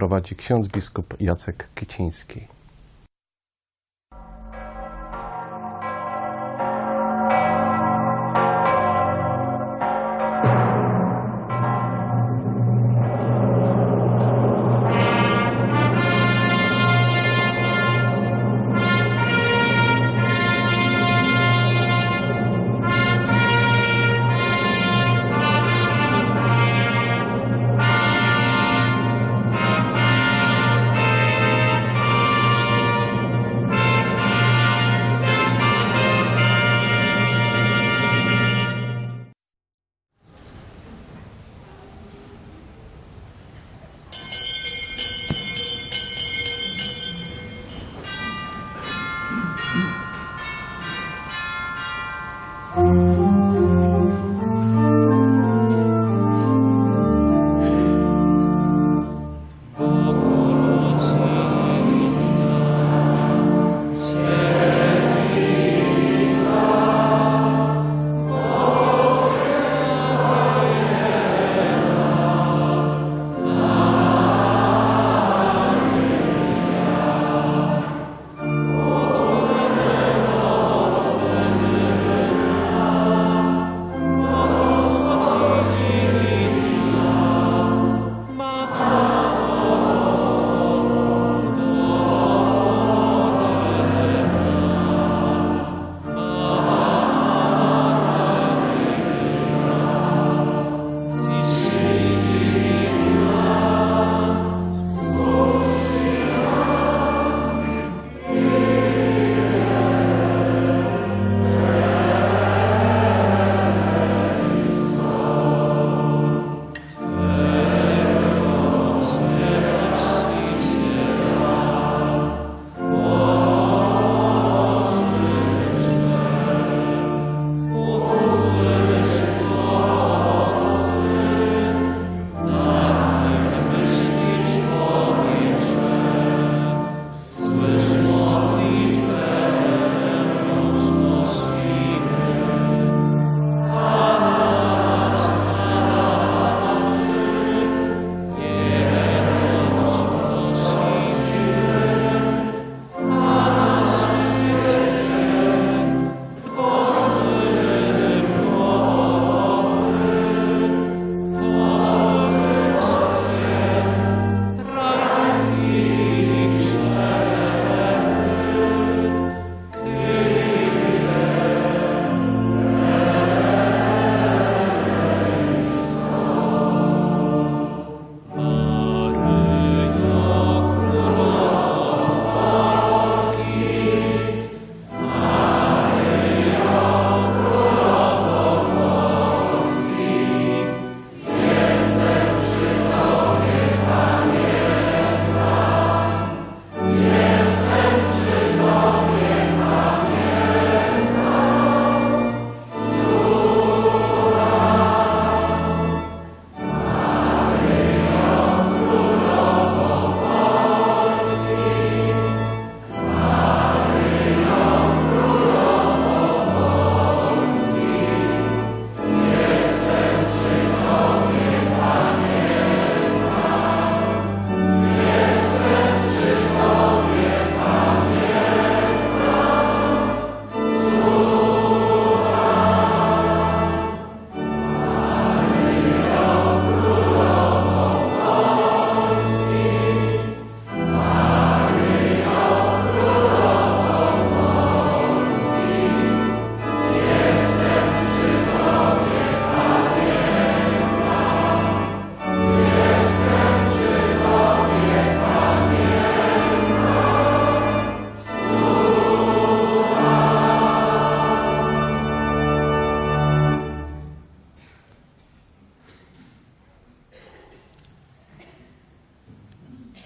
prowadzi ksiądz biskup Jacek Kiciński.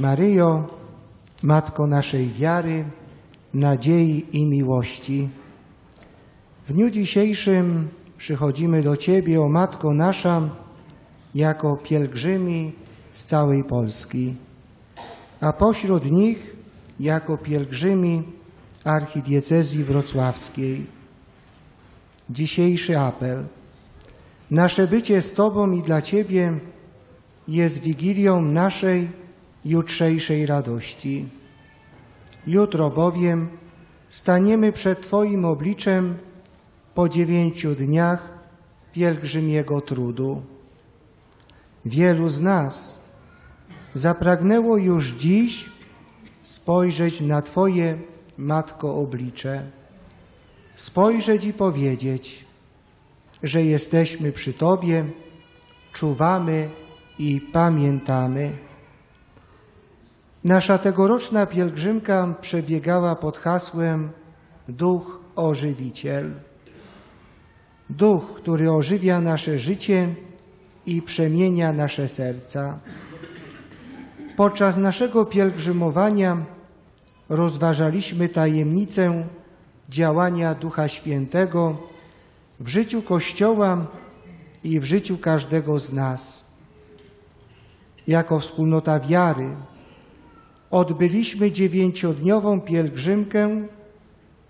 Maryjo, Matko naszej wiary, nadziei i miłości, w dniu dzisiejszym przychodzimy do Ciebie, o Matko nasza, jako pielgrzymi z całej Polski, a pośród nich jako pielgrzymi archidiecezji wrocławskiej. Dzisiejszy apel. Nasze bycie z Tobą i dla Ciebie jest wigilią naszej jutrzejszej radości. Jutro bowiem staniemy przed Twoim obliczem po dziewięciu dniach pielgrzymiego trudu. Wielu z nas zapragnęło już dziś spojrzeć na Twoje, Matko, oblicze, spojrzeć i powiedzieć, że jesteśmy przy Tobie, czuwamy i pamiętamy. Nasza tegoroczna pielgrzymka przebiegała pod hasłem Duch Ożywiciel. Duch, który ożywia nasze życie i przemienia nasze serca. Podczas naszego pielgrzymowania rozważaliśmy tajemnicę działania Ducha Świętego w życiu Kościoła i w życiu każdego z nas. Jako wspólnota wiary odbyliśmy dziewięciodniową pielgrzymkę,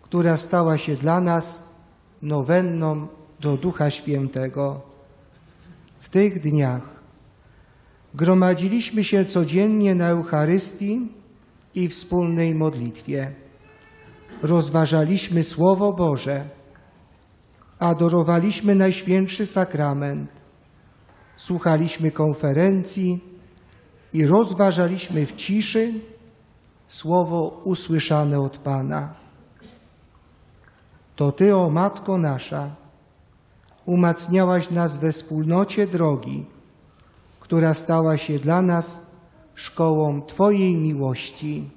która stała się dla nas nowenną do Ducha Świętego. W tych dniach gromadziliśmy się codziennie na Eucharystii i wspólnej modlitwie. Rozważaliśmy Słowo Boże, adorowaliśmy Najświętszy Sakrament, słuchaliśmy konferencji i rozważaliśmy w ciszy Słowo usłyszane od Pana. To Ty, o Matko nasza, umacniałaś nas we wspólnocie drogi, która stała się dla nas szkołą Twojej miłości.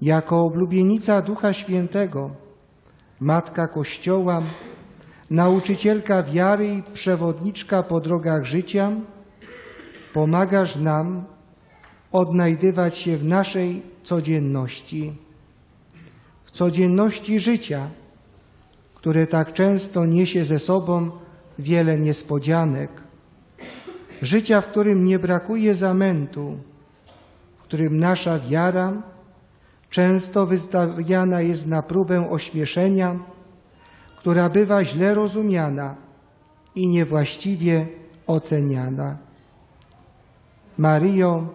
Jako oblubienica Ducha Świętego, Matka Kościoła, nauczycielka wiary i przewodniczka po drogach życia, pomagasz nam odnajdywać się w naszej codzienności, w codzienności życia, które tak często niesie ze sobą wiele niespodzianek, życia, w którym nie brakuje zamętu, w którym nasza wiara często wystawiana jest na próbę ośmieszenia, która bywa źle rozumiana i niewłaściwie oceniana. Maryjo,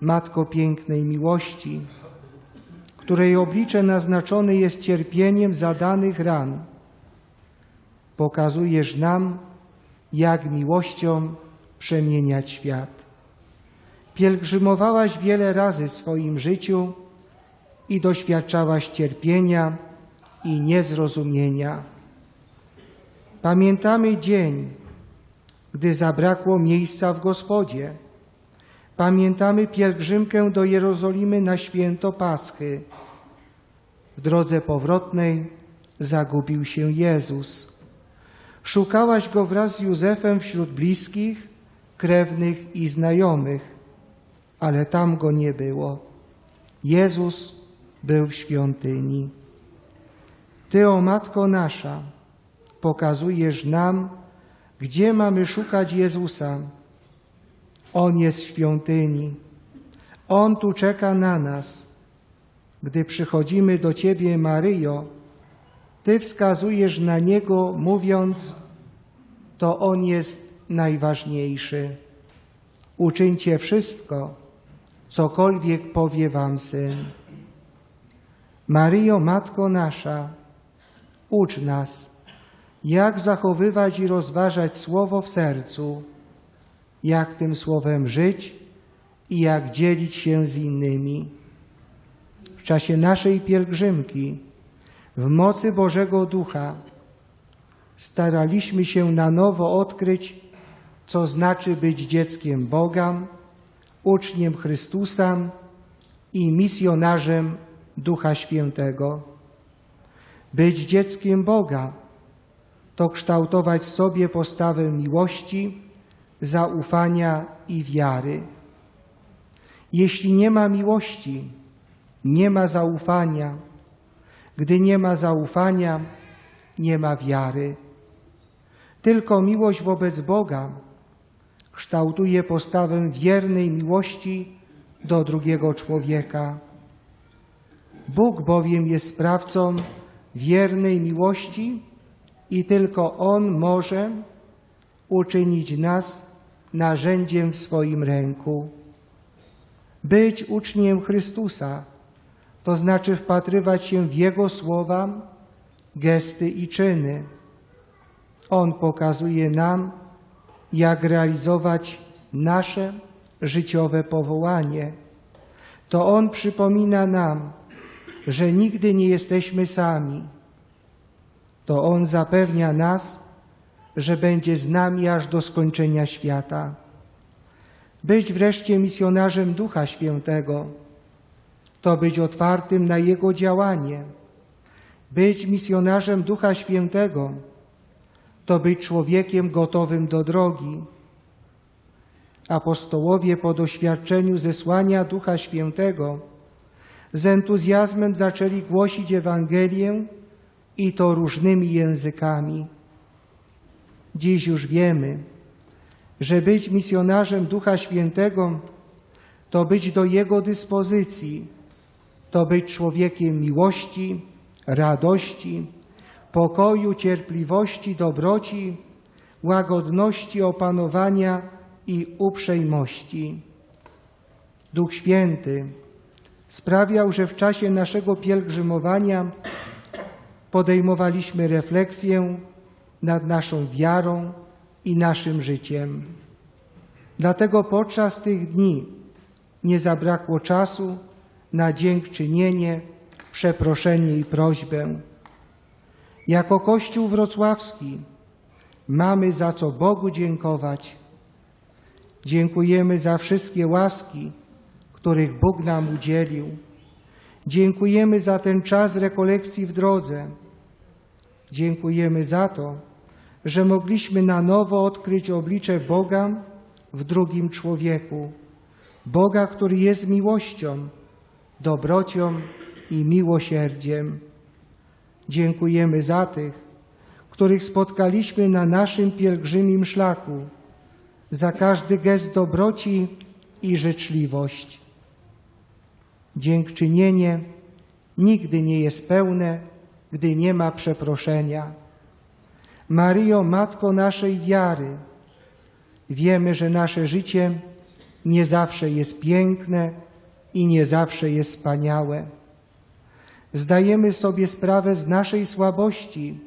Matko pięknej miłości, której oblicze naznaczone jest cierpieniem zadanych ran, pokazujesz nam, jak miłością przemieniać świat. Pielgrzymowałaś wiele razy w swoim życiu i doświadczałaś cierpienia i niezrozumienia. Pamiętamy dzień, gdy zabrakło miejsca w Gospodzie. Pamiętamy pielgrzymkę do Jerozolimy na święto Paschy. W drodze powrotnej zagubił się Jezus. Szukałaś go wraz z Józefem wśród bliskich, krewnych i znajomych, ale tam go nie było. Jezus był w świątyni. Ty, o Matko nasza, pokazujesz nam, gdzie mamy szukać Jezusa. On jest w świątyni. On tu czeka na nas. Gdy przychodzimy do Ciebie, Maryjo, Ty wskazujesz na Niego, mówiąc, to On jest najważniejszy. Uczyńcie wszystko, cokolwiek powie Wam Syn. Maryjo, Matko nasza, ucz nas, jak zachowywać i rozważać Słowo w sercu, jak tym Słowem żyć i jak dzielić się z innymi. W czasie naszej pielgrzymki, w mocy Bożego Ducha, staraliśmy się na nowo odkryć, co znaczy być dzieckiem Boga, uczniem Chrystusa i misjonarzem Ducha Świętego. Być dzieckiem Boga to kształtować sobie postawę miłości, zaufania i wiary. Jeśli nie ma miłości, nie ma zaufania. Gdy nie ma zaufania, nie ma wiary. Tylko miłość wobec Boga kształtuje postawę wiernej miłości do drugiego człowieka. Bóg bowiem jest sprawcą wiernej miłości i tylko On może uczynić nas narzędziem w swoim ręku. Być uczniem Chrystusa to znaczy wpatrywać się w Jego słowa, gesty i czyny. On pokazuje nam, jak realizować nasze życiowe powołanie. To On przypomina nam, że nigdy nie jesteśmy sami. To On zapewnia nas, że będzie z nami aż do skończenia świata. Być wreszcie misjonarzem Ducha Świętego to być otwartym na Jego działanie. Być misjonarzem Ducha Świętego to być człowiekiem gotowym do drogi. Apostołowie po doświadczeniu zesłania Ducha Świętego z entuzjazmem zaczęli głosić Ewangelię i to różnymi językami. Dziś już wiemy, że być misjonarzem Ducha Świętego to być do Jego dyspozycji, to być człowiekiem miłości, radości, pokoju, cierpliwości, dobroci, łagodności, opanowania i uprzejmości. Duch Święty sprawiał, że w czasie naszego pielgrzymowania podejmowaliśmy refleksję nad naszą wiarą i naszym życiem. Dlatego podczas tych dni nie zabrakło czasu na dziękczynienie, przeproszenie i prośbę. Jako Kościół Wrocławski mamy za co Bogu dziękować. Dziękujemy za wszystkie łaski, których Bóg nam udzielił. Dziękujemy za ten czas rekolekcji w drodze. Dziękujemy za to, że mogliśmy na nowo odkryć oblicze Boga w drugim człowieku. Boga, który jest miłością, dobrocią i miłosierdziem. Dziękujemy za tych, których spotkaliśmy na naszym pielgrzymim szlaku, za każdy gest dobroci i życzliwość. Dziękczynienie nigdy nie jest pełne, gdy nie ma przeproszenia. Maryjo, Matko naszej wiary, wiemy, że nasze życie nie zawsze jest piękne i nie zawsze jest wspaniałe. Zdajemy sobie sprawę z naszej słabości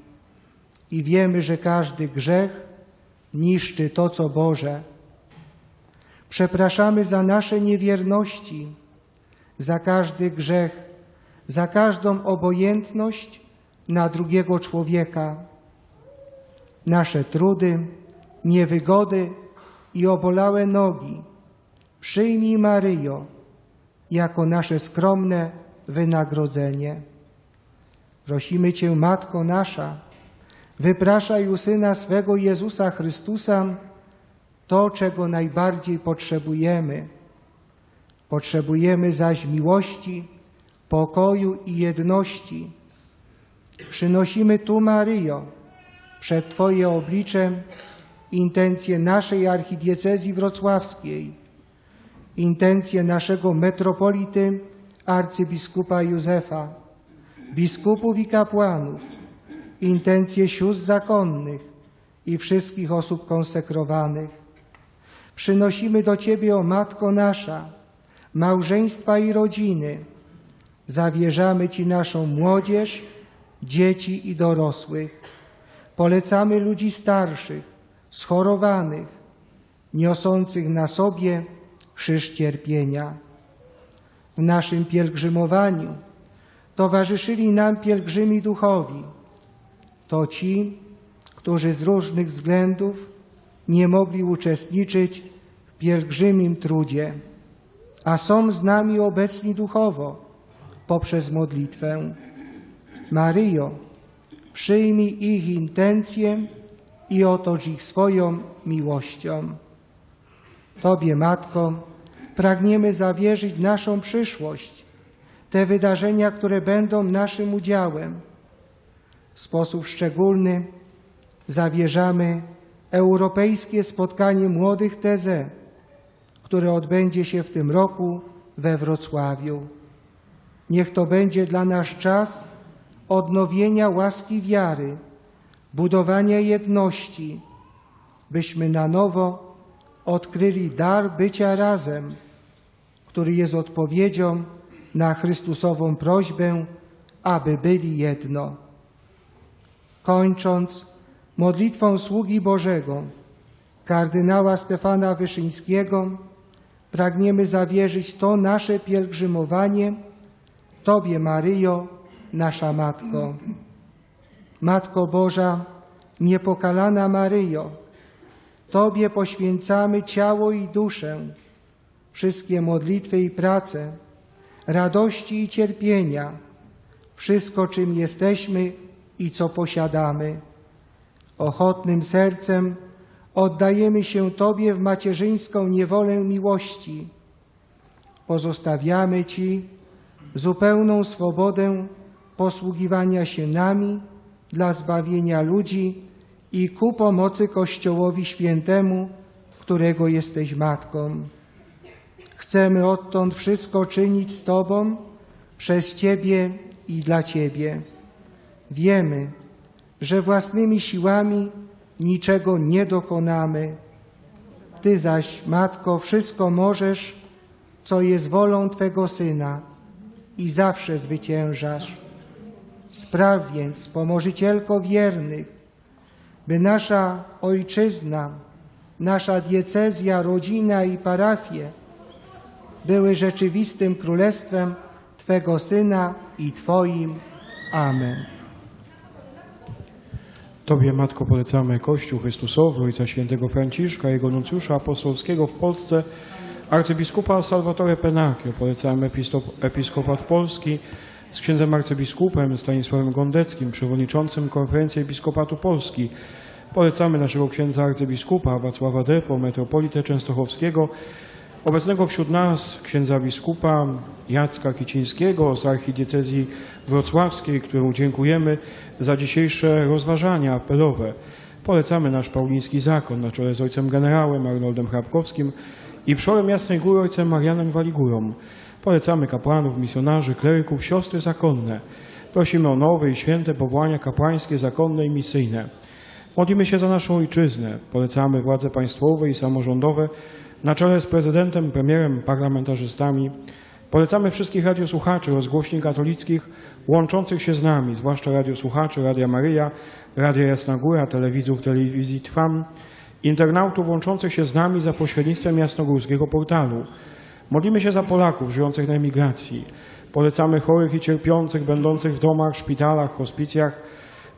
i wiemy, że każdy grzech niszczy to, co Boże. Przepraszamy za nasze niewierności, za każdy grzech, za każdą obojętność na drugiego człowieka. Nasze trudy, niewygody i obolałe nogi przyjmij Maryjo jako nasze skromne wynagrodzenie. Prosimy Cię, Matko nasza, wypraszaj u Syna swego Jezusa Chrystusa to, czego najbardziej potrzebujemy. Potrzebujemy zaś miłości, pokoju i jedności. Przynosimy tu, Maryjo, przed Twoje oblicze intencje naszej archidiecezji wrocławskiej, intencje naszego metropolity, arcybiskupa Józefa, biskupów i kapłanów, intencje sióstr zakonnych i wszystkich osób konsekrowanych. Przynosimy do Ciebie, o Matko nasza, małżeństwa i rodziny. Zawierzamy Ci naszą młodzież, dzieci i dorosłych. Polecamy ludzi starszych, schorowanych, niosących na sobie krzyż cierpienia. W naszym pielgrzymowaniu towarzyszyli nam pielgrzymi duchowi. To ci, którzy z różnych względów nie mogli uczestniczyć w pielgrzymim trudzie, a są z nami obecni duchowo poprzez modlitwę. Maryjo, przyjmij ich intencje i otocz ich swoją miłością. Tobie, Matko, pragniemy zawierzyć naszą przyszłość, te wydarzenia, które będą naszym udziałem. W sposób szczególny zawierzamy Europejskie Spotkanie Młodych TZ, które odbędzie się w tym roku we Wrocławiu. Niech to będzie dla nas czas odnowienia łaski wiary, budowania jedności, byśmy na nowo odkryli dar bycia razem, który jest odpowiedzią na Chrystusową prośbę, aby byli jedno. Kończąc modlitwą sługi Bożego, kardynała Stefana Wyszyńskiego, pragniemy zawierzyć to nasze pielgrzymowanie Tobie, Maryjo, nasza Matko. Matko Boża, niepokalana Maryjo, Tobie poświęcamy ciało i duszę, wszystkie modlitwy i prace, radości i cierpienia, wszystko, czym jesteśmy i co posiadamy. Ochotnym sercem oddajemy się Tobie w macierzyńską niewolę miłości. Pozostawiamy Ci zupełną swobodę posługiwania się nami dla zbawienia ludzi i ku pomocy Kościołowi Świętemu, którego jesteś Matką. Chcemy odtąd wszystko czynić z Tobą, przez Ciebie i dla Ciebie. Wiemy, że własnymi siłami niczego nie dokonamy. Ty zaś, Matko, wszystko możesz, co jest wolą Twego Syna i zawsze zwyciężasz. Spraw więc, pomożycielko wiernych, by nasza ojczyzna, nasza diecezja, rodzina i parafie były rzeczywistym królestwem Twego Syna i Twoim. Amen. Tobie, Matko, polecamy Kościół Chrystusowy, Ojca Świętego Franciszka, jego nuncjusza apostolskiego w Polsce, arcybiskupa Salvatore Penacchio, polecamy episkopat Polski z księdzem arcybiskupem Stanisławem Gondeckim, przewodniczącym Konferencji Episkopatu Polski. Polecamy naszego księdza arcybiskupa Wacława Depo, metropolitę częstochowskiego, Obecnego wśród nas księdza biskupa Jacka Kicińskiego z archidiecezji wrocławskiej, któremu dziękujemy za dzisiejsze rozważania apelowe. Polecamy nasz pauliński zakon na czele z ojcem generałem Arnoldem Hrabkowskim i przeorem Jasnej Góry ojcem Marianem Waligurą. Polecamy kapłanów, misjonarzy, kleryków, siostry zakonne. Prosimy o nowe i święte powołania kapłańskie, zakonne i misyjne. Modlimy się za naszą ojczyznę. Polecamy władze państwowe i samorządowe na czele z prezydentem, premierem, parlamentarzystami. Polecamy wszystkich radiosłuchaczy rozgłośni katolickich łączących się z nami, zwłaszcza radiosłuchaczy Radia Maryja, Radia Jasna Góra, telewidzów telewizji Trwam, internautów łączących się z nami za pośrednictwem jasnogórskiego portalu. Modlimy się za Polaków żyjących na emigracji. Polecamy chorych i cierpiących, będących w domach, szpitalach, hospicjach.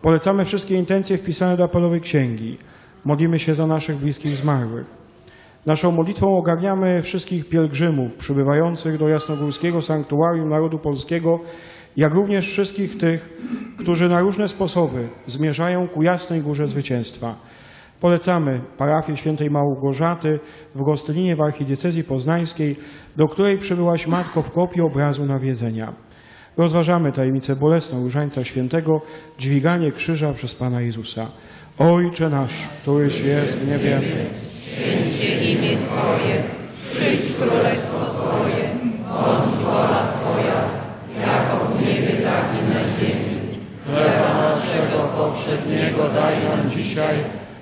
Polecamy wszystkie intencje wpisane do apelowej księgi. Modlimy się za naszych bliskich zmarłych. Naszą modlitwą ogarniamy wszystkich pielgrzymów przybywających do Jasnogórskiego Sanktuarium Narodu Polskiego, jak również wszystkich tych, którzy na różne sposoby zmierzają ku Jasnej Górze Zwycięstwa. Polecamy parafię świętej Małgorzaty w Gostylinie w archidiecezji poznańskiej, do której przybyłaś Matko w kopii obrazu nawiedzenia. Rozważamy tajemnicę bolesną Różańca Świętego, dźwiganie krzyża przez Pana Jezusa. Ojcze nasz, któryś jest w niebie, naszego powszedniego daj nam dzisiaj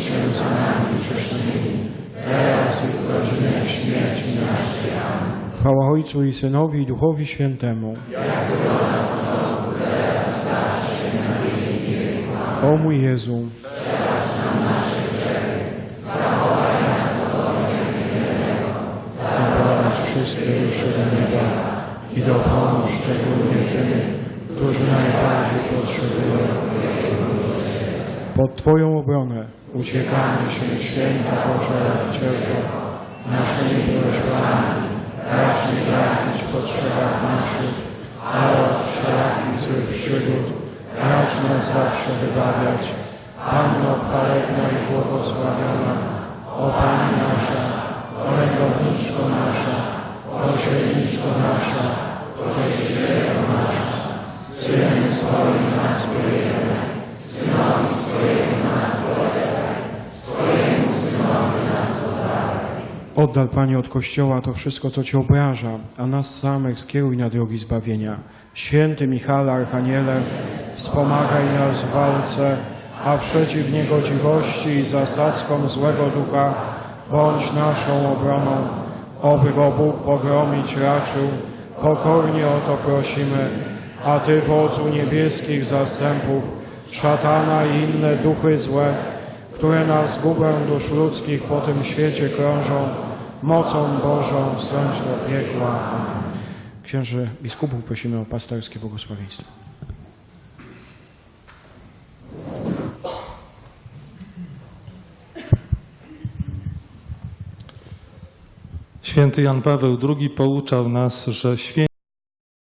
się za nami grzesznymi, teraz i w godzinę śmierci naszej. Chwała Ojcu i Synowi i Duchowi Świętemu. O mój Jezu, wszystkie dusze do nieba i dopomóż szczególnie tym, którzy najbardziej potrzebują. Pod Twoją obronę. Uciekamy się, święta Boże, Ciebie, naszymi prośbami, racz nie gardzić w potrzebach naszych, ale od wszelakich złych przygód, racz nas zawsze wybawiać. Panno chwalebna i błogosławiona, o Pani nasza, orędowniczko nasza, pośredniczko nasza, Pocieszycielko nasza, Synem swoim nas wyjemy, Synowi Oddal Panie od Kościoła to wszystko, co Cię obraża, a nas samych skieruj na drogi zbawienia. Święty Michale Archaniele, wspomagaj nas w walce, a przeciw niegodziwości i zasadzkom złego ducha bądź naszą obroną. Oby go Bóg pogromić raczył, pokornie o to prosimy, a Ty, wodzu niebieskich zastępów, szatana i inne duchy złe, które na zgubę dusz ludzkich po tym świecie krążą, mocą Bożą wstrąć do piekła. Księży biskupów prosimy o pastorskie błogosławieństwo. Święty Jan Paweł II pouczał nas, że święci